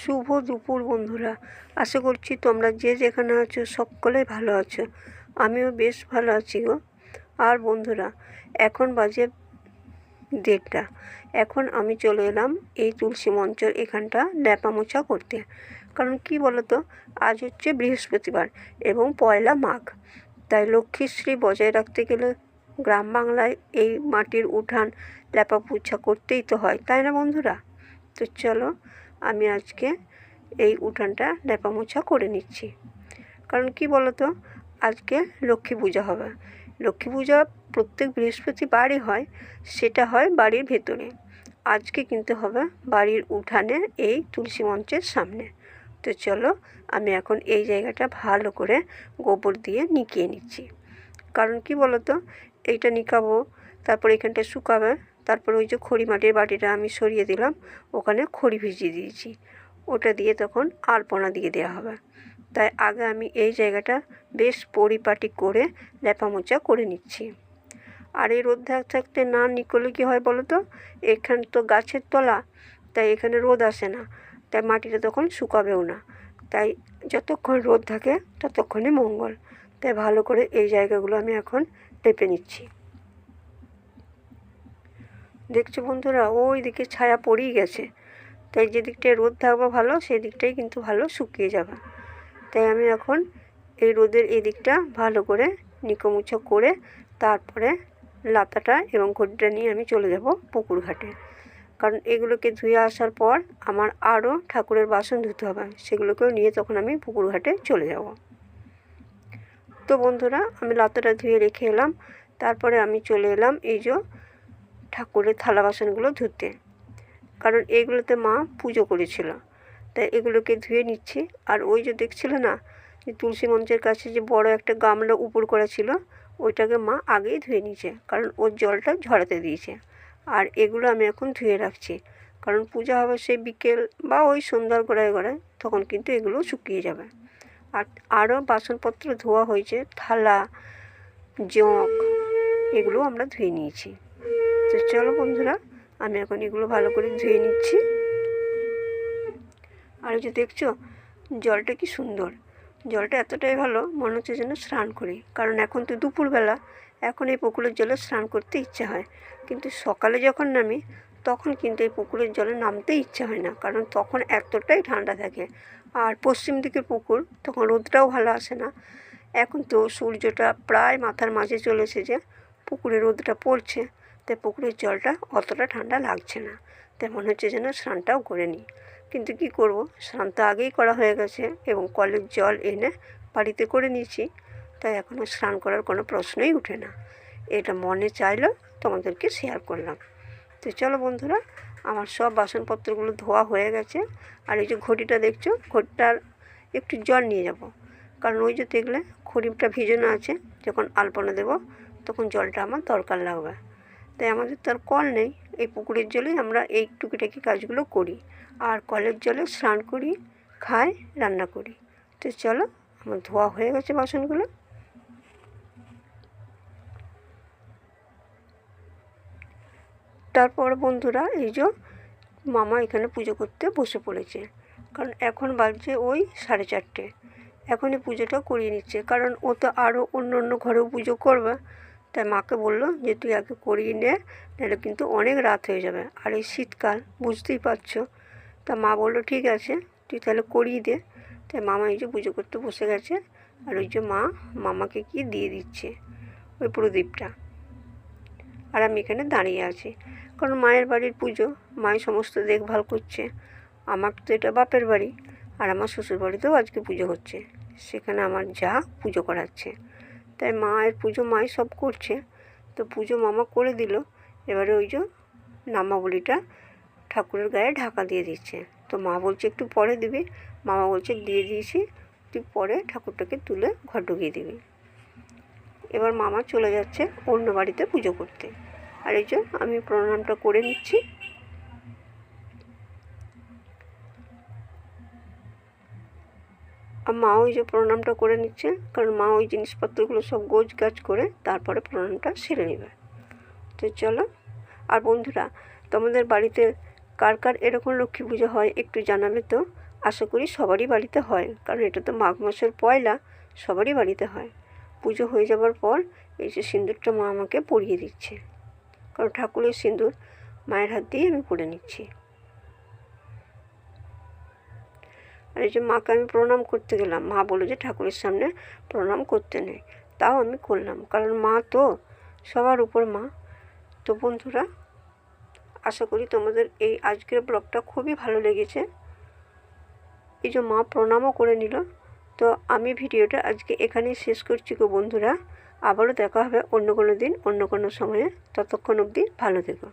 শুভ দুপুর বন্ধুরা। আশা করছি তোমরা যে যেখানে আছো সকলেই ভালো আছো। আমিও বেশ ভালো আছি গো। আর বন্ধুরা, এখন বাজে দেড়টা। এখন আমি চলে এলাম এই তুলসী মঞ্চের এখানটা ল্যাপা মোছা করতে। কারণ কি বলতো, আজ হচ্ছে বৃহস্পতিবার এবং পয়লা মাঘ। তাই লক্ষ্মীশ্রী বজায় রাখতে গেলে গ্রাম বাংলায় এই মাটির উঠান ল্যাপা পোছা করতেই তো হয়, তাই না বন্ধুরা? তো চলো আমি আজকে এই উঠানটা লেপা মোছা করে নিচ্ছি। কারণ কি বলতো? আজকে লক্ষ্মী পূজা হবে। লক্ষ্মী পূজা প্রত্যেক বৃহস্পতিবারই হয়, সেটা হয় বাড়ির ভেতরে। আজকে কিন্তু হবে বাড়ির উঠানে এই তুলসী মঞ্চের সামনে। তো চলো, আমি এখন এই জায়গাটা ভালো করে গোবর দিয়ে নিকিয়ে নিচ্ছি। কারণ কি বলতো? এইটা নিকাবো, তারপর এখানটা শুকাবে তারপর ওই যে খড়ি মাটির বাটিটা আমি সরিয়ে দিলাম, ওখানে খড়ি ভিজিয়ে দিয়েছি। ওটা দিয়ে তখন আলপনা দিয়ে দেওয়া হবে। তাই আগে আমি এই জায়গাটা বেশ পরিপাটি করে লেপা মোচা করে নিচ্ছি। আর এই রোদ থাক থাকতে না নিকলে কী হয় বলো তো? এখান তো গাছের তলা, তাই এখানে রোদ আসে না। তাই মাটিটা তখন শুকাবেও না। তাই যতক্ষণ রোদ থাকে ততক্ষণই মঙ্গল। তাই ভালো করে এই জায়গাগুলো আমি এখন লেপে নিচ্ছি। দেখছ বন্ধুরা, ওই দিকে ছায়া পড়েই গেছে। তাই যে দিকটায় রোদ থাকবে ভালো, সেই দিকটাই কিন্তু ভালো শুকিয়ে যাবে। তাই আমি এখন এই রোদের এই দিকটা ভালো করে নিকোমুচো করে তারপরে লাতাটা এবং ঘড়িটা নিয়ে আমি চলে যাব পুকুর ঘাটে। কারণ এগুলোকে ধুয়ে আসার পর আমার আরও ঠাকুরের বাসন ধুতে হবে, সেগুলোকেও নিয়ে তখন আমি পুকুর ঘাটে চলে যাব। তো বন্ধুরা, আমি লাতাটা ধুয়ে রেখে এলাম, তারপরে আমি চলে এলাম এই যে ঠাকুরের থালা বাসনগুলো ধুতে। কারণ এগুলোতে মা পুজো করেছিল। তাই এগুলোকে ধুয়ে নিচ্ছি। আর ওই যে দেখছিল না, যে তুলসী মঞ্চের কাছে যে বড় একটা গামলা উপর করা ছিল, ওইটাকে মা আগেই ধুয়ে নিয়েছে। কারণ ওর জলটা ঝরাতে দিয়েছে। আর এগুলো আমি এখন ধুয়ে রাখছি। কারণ পূজা হবে সেই বিকেল বা ওই সন্ধ্যার গোড়ায় গোড়ায়, তখন কিন্তু এগুলো শুকিয়ে যাবে। আর আরও বাসনপত্র ধোয়া হয়েছে, থালা, জগ এগুলো আমরা ধুয়ে নিয়েছি। তো চলো বন্ধুরা, আমি এখন এগুলো ভালো করে ধুয়ে নিচ্ছি। আর যে দেখছ, জলটা কি সুন্দর। জলটা এতটাই ভালো, মনে হচ্ছে যেন স্নান করি। কারণ এখন তো দুপুরবেলা, এখন এই পুকুরের জলে স্নান করতে ইচ্ছা হয়। কিন্তু সকালে যখন নামি, তখন কিন্তু এই পুকুরের জলে নামতে ইচ্ছা হয় না। কারণ তখন এতটাই ঠান্ডা থাকে। আর পশ্চিম দিকের পুকুর, তখন রোদটাও ভালো আসে না। এখন তো সূর্যটা প্রায় মাথার মাঝে চলে এসেছে, পুকুরে রোদটা পড়ছে। তাই পুকুরের জলটা অতটা ঠান্ডা লাগছে না। তাই মনে হচ্ছে যেন স্নানটাও করে নিই কিন্তু কি করব? স্নান তো আগেই করা হয়ে গেছে এবং কলের জল এনে বাড়িতে করে নিয়েছি। তাই এখনও স্নান করার কোনো প্রশ্নই উঠে না। এটা মনে চাইলো তোমাদেরকে শেয়ার করলাম। তো চলো বন্ধুরা, আমার সব বাসনপত্রগুলো ধোয়া হয়ে গেছে। আর এই যে ঘটিটা দেখছ, ঘটিটার একটু জল নিয়ে যাব। কারণ ওই যে দেখলে খড়িটা ভিজানো আছে, যখন আলপনা দেব, তখন জলটা আমার দরকার লাগবে। তাই আমাদের তো আর কল নেই। এই পুকুরের জলেই আমরা এই টুকিটাকি কাজগুলো করি। আর কলের জলে স্নান করি, খাই, রান্না করি। তো চলো, আমার ধোয়া হয়ে গেছে বাসনগুলো। তারপর বন্ধুরা, এই যে মামা এখানে পুজো করতে বসে পড়েছে। কারণ এখন বাজছে ওই সাড়ে চারটে। এখনই পুজোটা করিয়ে নিচ্ছে। কারণ ও তো আরও অন্য অন্য ঘরেও পুজো করবে। তাই মাকে বলল যে, তুই আগে করিয়ে নে, নাহলে কিন্তু অনেক রাত হয়ে যাবে। আর এই শীতকাল, বুঝতেই পারছ? তা মা বলল, ঠিক আছে, তুই তাহলে করিয়ে দে। তাই মামা এই যে পুজো করতে বসে গেছে, আর ওই যে মা, মামাকে কি দিয়ে দিচ্ছে? ওই প্রদীপটা। আর আমি এখানে দাঁড়িয়ে আছি। কারণ মায়ের বাড়ির পুজো, মাই সমস্ত দেখভাল করছে। আমার তো এটা বাপের বাড়ি, আর আমার শ্বশুর বাড়িতেও আজকে পুজো হচ্ছে। সেখানে আমার যা পুজো করাচ্ছে। তাই মায়ের পুজো মাই সব করছে। তো পুজো মামা করে দিল। এবারে ওই যে নামাবলিটা ঠাকুরের গায়ে ঢাকা দিয়ে দিচ্ছে। তো মা বলছে, একটু পরে দিবি। মামা বলছে, দিয়ে দিয়েছি। তুই পরে ঠাকুরটাকে তুলে ঘর ঢুকিয়ে দিবি। এবার মামা চলে যাচ্ছে অন্য বাড়িতে পুজো করতে। আর এই যে আমি প্রণামটা করে নিচ্ছি। মা ওই যে প্রণামটা করে নিচ্ছে, কারণ মা ওই জিনিসপত্রগুলো সব গোছ গাছ করে তারপরে প্রণামটা সেরে নেবে। তো চলো, আর বন্ধুরা, তোমাদের বাড়িতে কার কার এরকম লক্ষ্মী পুজো হয় একটু জানাবে তো? আশা করি সবারই বাড়িতে হয়, কারণ এটা তো মাঘ মাসের পয়লা, সবারই বাড়িতে হয়। পুজো হয়ে যাবার পর এই যে সিঁদুরটা মা আমাকে পরিয়ে দিচ্ছে, কারণ ঠাকুরের সিঁদুর মায়ের হাত দিয়ে আমি পরে নিচ্ছি। আর এই যে মাকে আমি প্রণাম করতে গেলাম, মা বলল যে ঠাকুরের সামনে প্রণাম করতে নেই তাও আমি করলাম, কারণ মা তো সবার উপর মা। তো বন্ধুরা, আশা করি তোমাদের এই আজকের ব্লগটা খুবই ভালো লেগেছে। এই যে মা প্রণামও করে নিল। তো আমি ভিডিওটা আজকে এখানেই শেষ করছি গো বন্ধুরা। আবারও দেখা হবে অন্য কোনো দিন, অন্য কোনো সময়ে। ততক্ষণ অবধি ভালো থেকো।